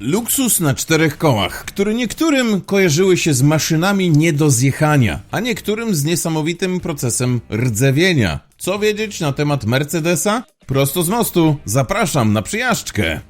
Luksus na czterech kołach, który niektórym kojarzyły się z maszynami nie do zjechania, a niektórym z niesamowitym procesem rdzewienia. Co wiedzieć na temat Mercedesa? Prosto z mostu, zapraszam na przyjażdżkę.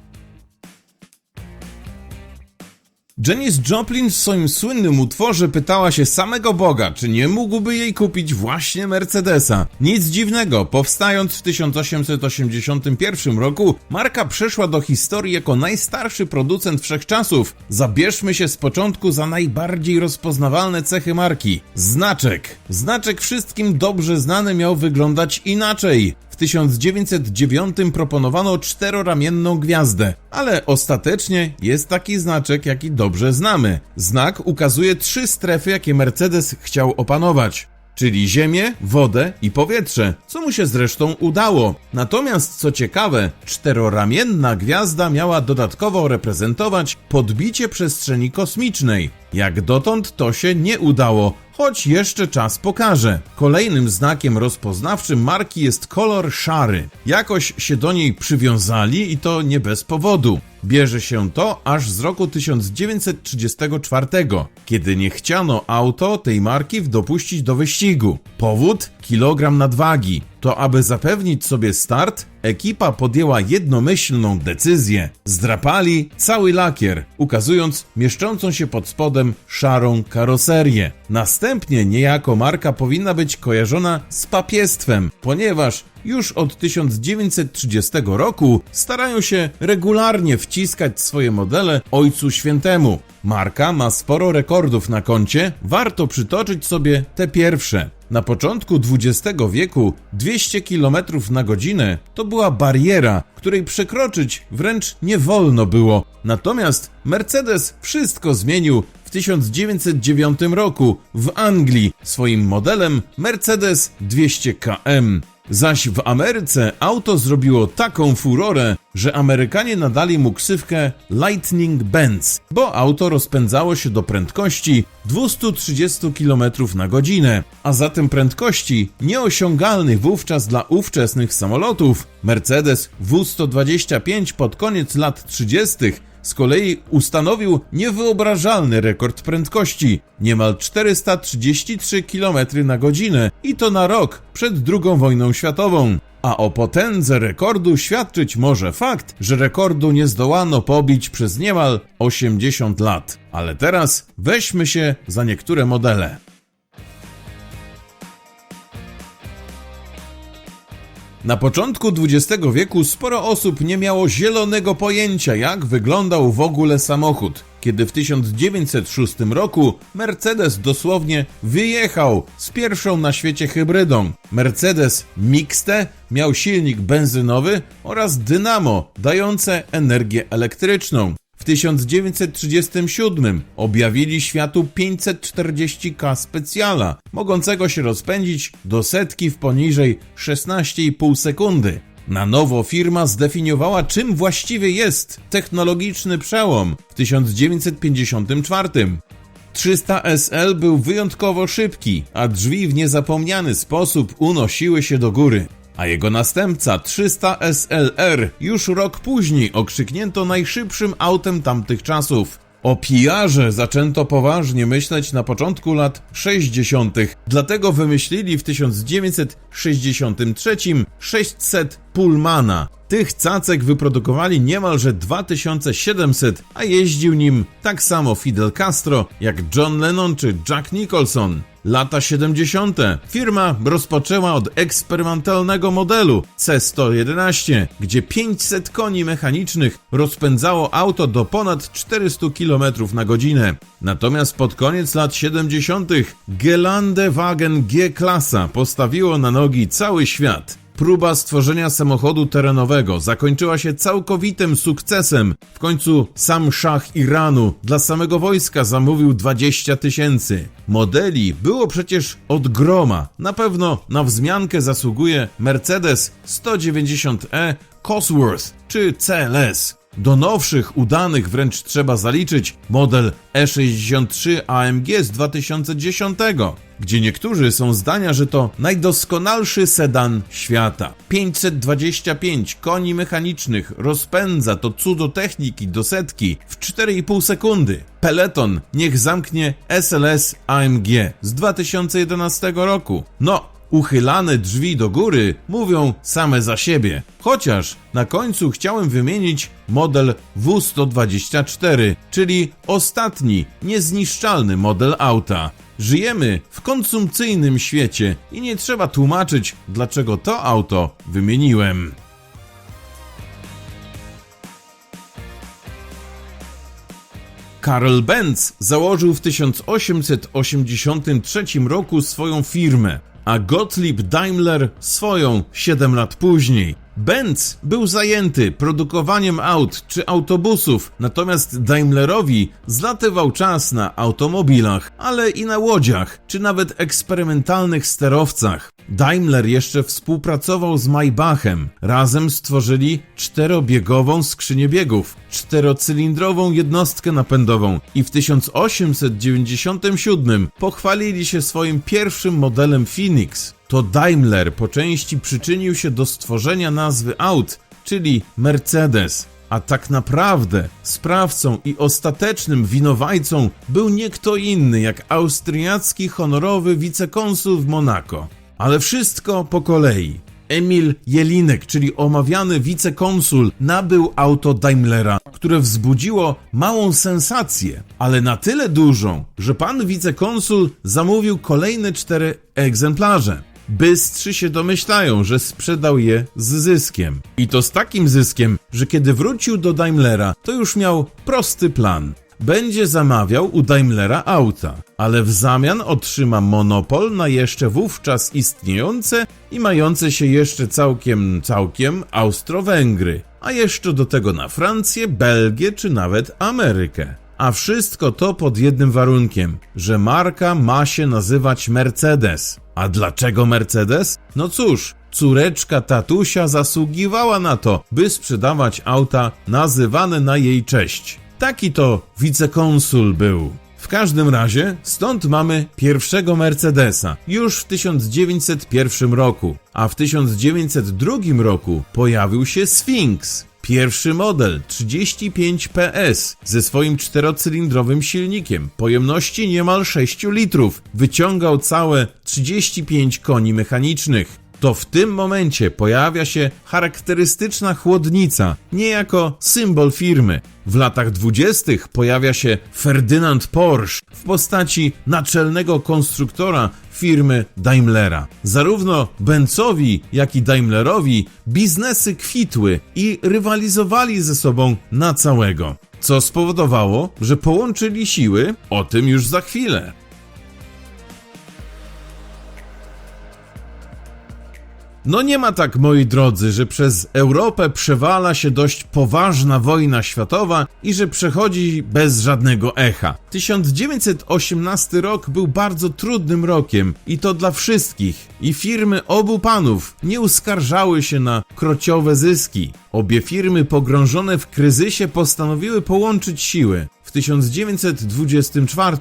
Janis Joplin w swoim słynnym utworze pytała się samego Boga, czy nie mógłby jej kupić właśnie Mercedesa. Nic dziwnego, powstając w 1881 roku, marka przeszła do historii jako najstarszy producent wszechczasów. Zabierzmy się z początku za najbardziej rozpoznawalne cechy marki. Znaczek. Znaczek wszystkim dobrze znany miał wyglądać inaczej. W 1909 proponowano czteroramienną gwiazdę, ale ostatecznie jest taki znaczek, jaki dobrze znamy. Znak ukazuje trzy strefy, jakie Mercedes chciał opanować. Czyli ziemię, wodę i powietrze, co mu się zresztą udało. Natomiast co ciekawe, czteroramienna gwiazda miała dodatkowo reprezentować podbicie przestrzeni kosmicznej. Jak dotąd to się nie udało, choć jeszcze czas pokaże. Kolejnym znakiem rozpoznawczym marki jest kolor szary. Jakoś się do niej przywiązali i to nie bez powodu. Bierze się to aż z roku 1934, kiedy nie chciano auto tej marki dopuścić do wyścigu. Powód? Kilogram nadwagi. To aby zapewnić sobie start, ekipa podjęła jednomyślną decyzję. Zdrapali cały lakier, ukazując mieszczącą się pod spodem szarą karoserię. Następnie niejako marka powinna być kojarzona z papiestwem, ponieważ już od 1930 roku starają się regularnie wciskać swoje modele Ojcu Świętemu. Marka ma sporo rekordów na koncie, warto przytoczyć sobie te pierwsze. Na początku XX wieku 200 km na godzinę to była bariera, której przekroczyć wręcz nie wolno było. Natomiast Mercedes wszystko zmienił w 1909 roku w Anglii swoim modelem Mercedes 200 km. Zaś w Ameryce auto zrobiło taką furorę, że Amerykanie nadali mu ksywkę Lightning Benz, bo auto rozpędzało się do prędkości 230 km na godzinę, a zatem prędkości nieosiągalnych wówczas dla ówczesnych samolotów. Mercedes W125 pod koniec lat 30 z kolei ustanowił niewyobrażalny rekord prędkości niemal 433 km na godzinę i to na rok przed II wojną światową. A o potędze rekordu świadczyć może fakt, że rekordu nie zdołano pobić przez niemal 80 lat. Ale teraz weźmy się za niektóre modele. Na początku XX wieku sporo osób nie miało zielonego pojęcia, jak wyglądał w ogóle samochód. Kiedy w 1906 roku Mercedes dosłownie wyjechał z pierwszą na świecie hybrydą. Mercedes Mixte miał silnik benzynowy oraz dynamo dające energię elektryczną. W 1937 objawili światu 540K specjala, mogącego się rozpędzić do setki w poniżej 16,5 sekundy. Na nowo firma zdefiniowała, czym właściwie jest technologiczny przełom w 1954. 300 SL był wyjątkowo szybki, a drzwi w niezapomniany sposób unosiły się do góry. A jego następca 300 SLR już rok później okrzyknięto najszybszym autem tamtych czasów. O PR-ze zaczęto poważnie myśleć na początku lat 60., dlatego wymyślili w 1963 600 Pullmana. Tych cacek wyprodukowali niemalże 2700, a jeździł nim tak samo Fidel Castro jak John Lennon czy Jack Nicholson. Lata 70. Firma rozpoczęła od eksperymentalnego modelu C111, gdzie 500 koni mechanicznych rozpędzało auto do ponad 400 km na godzinę. Natomiast pod koniec lat 70. Gelandewagen G-klasa postawiło na nogi cały świat. Próba stworzenia samochodu terenowego zakończyła się całkowitym sukcesem. W końcu sam szach Iranu dla samego wojska zamówił 20 tysięcy. Modeli było przecież od groma. Na pewno na wzmiankę zasługuje Mercedes 190e Cosworth czy CLS. Do nowszych, udanych wręcz trzeba zaliczyć model E63 AMG z 2010, gdzie niektórzy są zdania, że to najdoskonalszy sedan świata. 525 koni mechanicznych rozpędza to cudo techniki do setki w 4,5 sekundy. Peleton niech zamknie SLS AMG z 2011 roku. No, Uchylane drzwi do góry mówią same za siebie. Chociaż na końcu chciałem wymienić model W124, czyli ostatni, niezniszczalny model auta. Żyjemy w konsumpcyjnym świecie i nie trzeba tłumaczyć, dlaczego to auto wymieniłem. Karl Benz założył w 1883 roku swoją firmę, a Gottlieb Daimler swoją 7 lat później. Benz był zajęty produkowaniem aut czy autobusów, natomiast Daimlerowi zlatywał czas na automobilach, ale i na łodziach, czy nawet eksperymentalnych sterowcach. Daimler jeszcze współpracował z Maybachem. Razem stworzyli czterobiegową skrzynię biegów, czterocylindrową jednostkę napędową i w 1897 pochwalili się swoim pierwszym modelem Phoenix. To Daimler po części przyczynił się do stworzenia nazwy aut, czyli Mercedes. A tak naprawdę sprawcą i ostatecznym winowajcą był nie kto inny jak austriacki honorowy wicekonsul w Monako. Ale wszystko po kolei. Emil Jelinek, czyli omawiany wicekonsul, nabył auto Daimlera, które wzbudziło małą sensację, ale na tyle dużą, że pan wicekonsul zamówił kolejne cztery egzemplarze. Bystrzy się domyślają, że sprzedał je z zyskiem. I to z takim zyskiem, że kiedy wrócił do Daimlera, to już miał prosty plan. Będzie zamawiał u Daimlera auta, ale w zamian otrzyma monopol na jeszcze wówczas istniejące i mające się jeszcze całkiem, całkiem Austro-Węgry, a jeszcze do tego na Francję, Belgię czy nawet Amerykę. A wszystko to pod jednym warunkiem, że marka ma się nazywać Mercedes. A dlaczego Mercedes? No cóż, córeczka tatusia zasługiwała na to, by sprzedawać auta nazywane na jej cześć. Taki to wicekonsul był. W każdym razie, stąd mamy pierwszego Mercedesa już w 1901 roku, a w 1902 roku pojawił się Sphinx. Pierwszy model 35 PS ze swoim czterocylindrowym silnikiem, pojemności niemal 6 litrów, wyciągał całe 35 koni mechanicznych. To w tym momencie pojawia się charakterystyczna chłodnica, niejako symbol firmy. W latach dwudziestych pojawia się Ferdynand Porsche w postaci naczelnego konstruktora firmy Daimlera. Zarówno Benzowi, jak i Daimlerowi biznesy kwitły i rywalizowali ze sobą na całego. Co spowodowało, że połączyli siły, o tym już za chwilę. No nie ma tak, moi drodzy, że przez Europę przewala się dość poważna wojna światowa i że przechodzi bez żadnego echa. 1918 rok był bardzo trudnym rokiem i to dla wszystkich. I firmy obu panów nie uskarżały się na krociowe zyski. Obie firmy pogrążone w kryzysie postanowiły połączyć siły. W 1924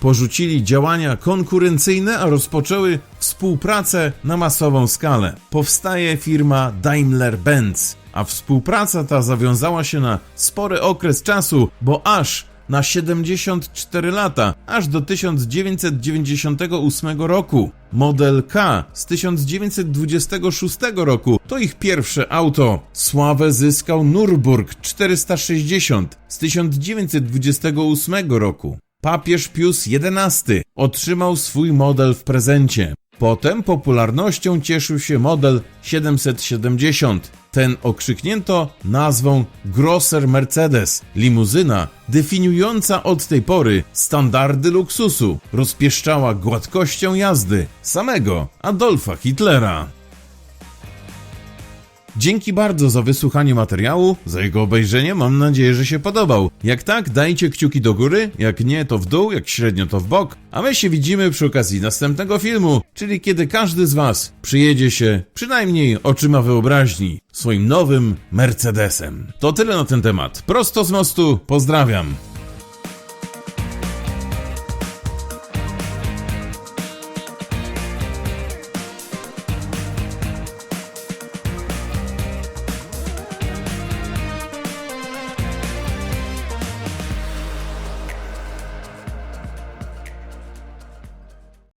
porzucili działania konkurencyjne, a rozpoczęły współpracę na masową skalę. Powstaje firma Daimler-Benz, a współpraca ta zawiązała się na spory okres czasu, bo aż na 74 lata, aż do 1998 roku. Model K z 1926 roku to ich pierwsze auto. Sławę zyskał Nürburg 460 z 1928 roku. Papież Pius XI otrzymał swój model w prezencie. Potem popularnością cieszył się model 770. Ten okrzyknięto nazwą Grosser Mercedes, limuzyna definiująca od tej pory standardy luksusu, rozpieszczała gładkością jazdy samego Adolfa Hitlera. Dzięki bardzo za wysłuchanie materiału, za jego obejrzenie, mam nadzieję, że się podobał. Jak tak, dajcie kciuki do góry, jak nie, to w dół, jak średnio, to w bok. A my się widzimy przy okazji następnego filmu, czyli kiedy każdy z Was przyjedzie się, przynajmniej oczyma wyobraźni, swoim nowym Mercedesem. To tyle na ten temat. Prosto z mostu, pozdrawiam.